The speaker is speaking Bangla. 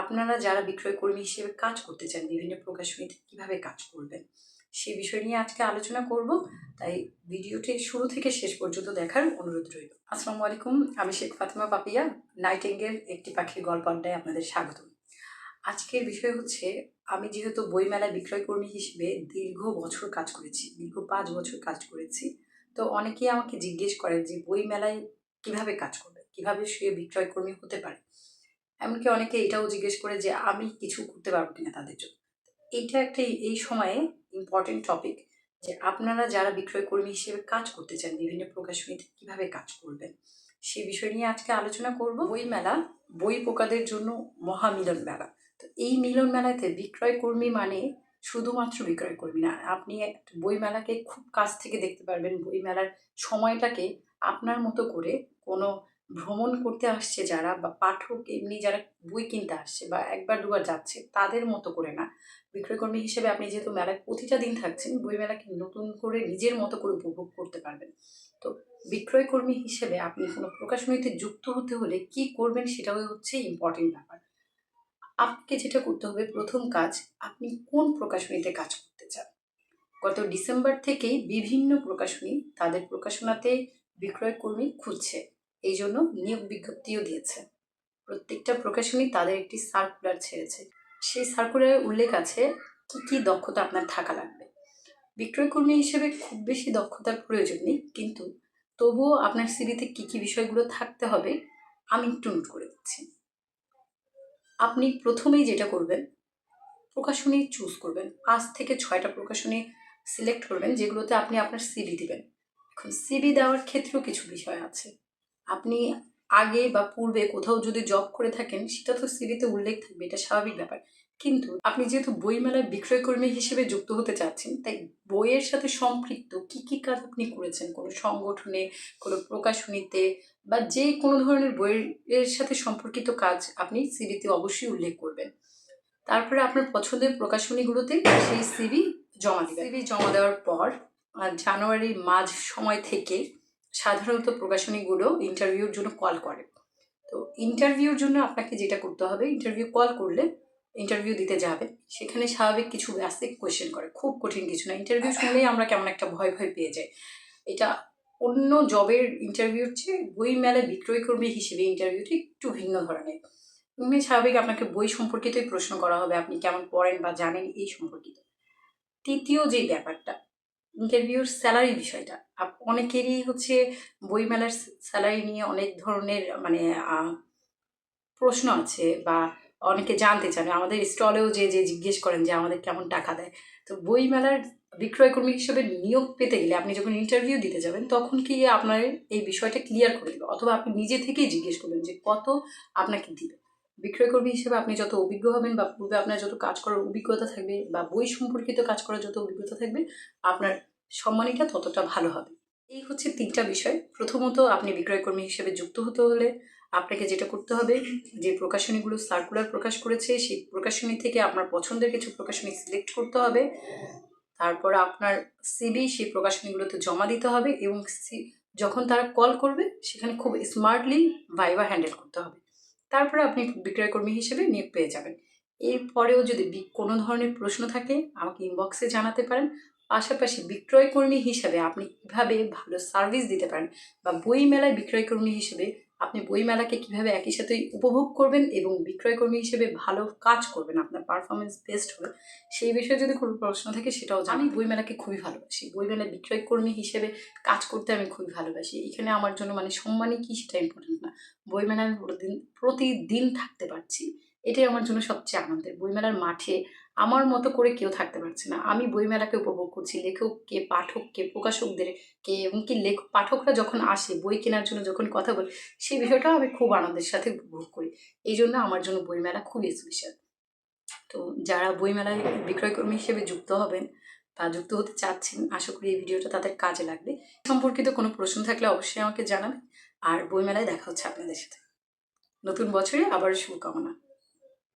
আপনারা যারা বিক্রয় কর্মী হিসেবে কাজ করতে চান, বিভিন্ন প্রকাশনীতে কীভাবে কাজ করবেন সেই বিষয় নিয়ে আজকে আলোচনা করব। তাই ভিডিওটি শুরু থেকে শেষ পর্যন্ত দেখার অনুরোধ রইল। আসসালামু আলাইকুম, আমি শেখ ফাতেমা পাপিয়া নাইটেঙ্গের একটি পাখির গল্প আড্ডায় আপনাদের স্বাগত। আজকের বিষয় হচ্ছে, আমি যেহেতু বইমেলায় বিক্রয় কর্মী হিসেবে দীর্ঘ বছর কাজ করেছি, দীর্ঘ পাঁচ বছর কাজ করেছি, তো অনেকেই আমাকে জিজ্ঞেস করেন যে বইমেলায় কীভাবে কাজ করবে কীভাবে সে বিক্রয় কর্মী হতে পারে এমনকি অনেকে এটাও জিজ্ঞেস করে যে, আমি কিছু করতে পারব কিনা তাদের জন্য? এইটা একটা এই সময়ে ইম্পর্টেন্ট টপিক যে, আপনারা যারা বিক্রয় কর্মী হিসেবে কাজ করতে চান, বিভিন্ন প্রকাশনীতে কীভাবে কাজ করবেন সেই বিষয় নিয়ে আজকে আলোচনা করব। বই মেলা, বই পোকাদের জন্য মহামিলন মেলা। তো এই মিলন মেলাতে বিক্রয় কর্মী মানে শুধুমাত্র বিক্রয় কর্মী না, আপনি বই মেলাকে খুব কাছ থেকে দেখতে পারবেন। বই মেলার সময়টাকে আপনার মতো করে কোনো ভ্রমণ করতে আসছে যারা বা পাঠক, এমনি যারা বই কিনতে আসছে বা একবার দুবার যাচ্ছে, তাদের মতো করে না। বিক্রয়কর্মী হিসেবে আপনি যেহেতু মেলায় প্রতিটা দিন থাকছেন, বই মেলাকে নতুন করে নিজের মতো করে উপভোগ করতে পারবেন? তো বিক্রয়কর্মী হিসেবে আপনি কোনো প্রকাশনীতে যুক্ত হতে হলে কি করবেন সেটাও হচ্ছে ইম্পর্টেন্ট ব্যাপার। আপনাকে যেটা করতে হবে, প্রথম কাজ, আপনি কোন প্রকাশনীতে কাজ করতে চান? গত ডিসেম্বর থেকেই বিভিন্ন প্রকাশনী তাদের প্রকাশনাতে বিক্রয়কর্মী খুঁজছে। এই জন্য নিয়োগ বিজ্ঞপ্তিও দিয়েছে। প্রত্যেকটা প্রকাশনী তাদের একটি সার্কুলার ছেড়েছে। সেই সার্কুলারে উল্লেখ আছে কী কী দক্ষতা আপনার থাকা লাগবে। বিক্রয় কর্মী হিসেবে খুব বেশি দক্ষতার প্রয়োজন নেই, কিন্তু তবুও আপনার সিভিতে কী কী বিষয়গুলো থাকতে হবে আমি একটু নোট করে দিচ্ছি। আপনি প্রথমেই যেটা করবেন, প্রকাশনী চুজ করবেন। পাঁচ থেকে ছয়টা প্রকাশনী সিলেক্ট করবেন, যেগুলোতে আপনি আপনার সিভি দিবেন। এখন সিভি দেওয়ার ক্ষেত্রেও কিছু বিষয় আছে। আপনি আগে বা পূর্বে কোথাও যদি জব করে থাকেন, সেটা তো সিভিতে উল্লেখ থাকবে, এটা স্বাভাবিক ব্যাপার। কিন্তু আপনি যেহেতু বইমেলায় বিক্রয়কর্মী হিসেবে যুক্ত হতে চাচ্ছেন, তাই বইয়ের সাথে সম্পৃক্ত কি কি কাজ আপনি করেছেন? কোনো সংগঠনে, কোনো প্রকাশনীতে, বা যে কোনো ধরনের বইয়ের সাথে সম্পর্কিত কাজ আপনি সিভিতে অবশ্যই উল্লেখ করবেন। তারপরে আপনার পছন্দের প্রকাশনীগুলোতে সেই সিভি জমা দেবেন। সিভি জমা দেওয়ার পর জানুয়ারির মাঝ সময় থেকে সাধারণত প্রকাশনীগুলো ইন্টারভিউর জন্য কল করে। তো ইন্টারভিউর জন্য আপনাকে যেটা করতে হবে ইন্টারভিউ কল করলে ইন্টারভিউ দিতে যাবে। সেখানে স্বাভাবিক কিছু বেসিক কোয়েশ্চেন করে। খুব কঠিন কিছু না। ইন্টারভিউ শুনলেই আমরা কেমন একটা ভয় ভয় পেয়ে যাই। এটা অন্য জবের ইন্টারভিউর চেয়ে বই মেলায় বিক্রয় কর্মী হিসেবে ইন্টারভিউটি একটু ভিন্ন ধরনের। এমনি স্বাভাবিক আপনাকে বই সম্পর্কিতই প্রশ্ন করা হবে, আপনি কেমন পড়েন বা জানেন এই সম্পর্কিত। তৃতীয় যে ব্যাপারটা ইন্টারভিউর স্যালারি বিষয়টা। অনেকেরই হচ্ছে বইমেলার স্যালারি নিয়ে অনেক ধরনের মানে প্রশ্ন আছে বা অনেকে জানতে চান। আমাদের স্টলেও যে যে জিজ্ঞেস করেন যে, আমাদের কেমন টাকা দেয়? তো বইমেলার বিক্রয় কর্মী হিসেবে নিয়োগ পেতে গেলে আপনি যখন ইন্টারভিউ দিতে যাবেন, তখন কি আপনার এই বিষয়টা ক্লিয়ার করে দেবে? অথবা আপনি নিজে থেকেই জিজ্ঞেস করবেন যে, কত আপনাকে দিবে? বিক্রয়কর্মী হিসেবে আপনি যত অভিজ্ঞ হবেন বা পূর্বে আপনার যত কাজ করার অভিজ্ঞতা থাকবে বা বই সম্পর্কিত কাজ করার যত অভিজ্ঞতা থাকবে, আপনার সম্মানিটা ততটা ভালো হবে। এই হচ্ছে তিনটা বিষয়। প্রথমত, আপনি বিক্রয়কর্মী হিসেবে যুক্ত হতে হলে আপনাকে যেটা করতে হবে, যে প্রকাশনীগুলো সার্কুলার প্রকাশ করেছে, সেই প্রকাশনী থেকে আপনার পছন্দের কিছু প্রকাশনী সিলেক্ট করতে হবে। তারপর আপনার সিবি সেই প্রকাশনীগুলোতে জমা দিতে হবে এবং যখন তারা কল করবে, সেখানে খুব স্মার্টলি ভাইবা হ্যান্ডেল করতে হবে। তারপরে আপনি বিক্রয়কর্মী হিসেবে নিয়োগ পেয়ে যাবেন। এরপরেও যদি কোনো ধরনের প্রশ্ন থাকে আমাকে ইনবক্সে জানাতে পারেন। পাশাপাশি বিক্রয়কর্মী হিসেবে আপনি কীভাবে ভালো সার্ভিস দিতে পারেন বা বই মেলায় বিক্রয়কর্মী হিসেবে আপনি বইমেলাকে কীভাবে একই সাথে উপভোগ করবেন এবং বিক্রয়কর্মী হিসেবে ভালো কাজ করবেন আপনার পারফরমেন্স বেস্ট হবে সেই বিষয়ে যদি কোনো প্রশ্ন থাকে সেটাও আমি বইমেলাকে খুবই ভালোবাসি। বইমেলায় বিক্রয়কর্মী হিসেবে কাজ করতে আমি খুবই ভালোবাসি। এখানে আমার জন্য মানে সম্মানই কি সেটা ইম্পর্টেন্ট না বইমেলায় প্রতিদিন প্রতিদিন থাকতে পারছি। এটাই আমার জন্য সবচেয়ে আনন্দের। বইমেলার মাঠে আমার মতো করে কেউ থাকতে পারছে না। আমি বইমেলাকে উপভোগ করছি। লেখককে পাঠককে প্রকাশকদের কে, এবং কি লেখক পাঠকরা যখন আসে, বই কেনার জন্য যখন কথা বলে, সেই বিষয়টাও আমি খুব আনন্দের সাথে উপভোগ করি। এই জন্য আমার জন্য বইমেলা খুবই স্পেশাল তো যারা বইমেলায় বিক্রয়কর্মী হিসেবে যুক্ত হবেন বা যুক্ত হতে চাচ্ছেন, আশা করি এই ভিডিওটা তাদের কাজে লাগবে। সম্পর্কিত কোনো প্রশ্ন থাকলে অবশ্যই আমাকে জানাবেন। আর বইমেলায় দেখা হচ্ছে আপনাদের সাথে। নতুন বছরে আবার শুভকামনা।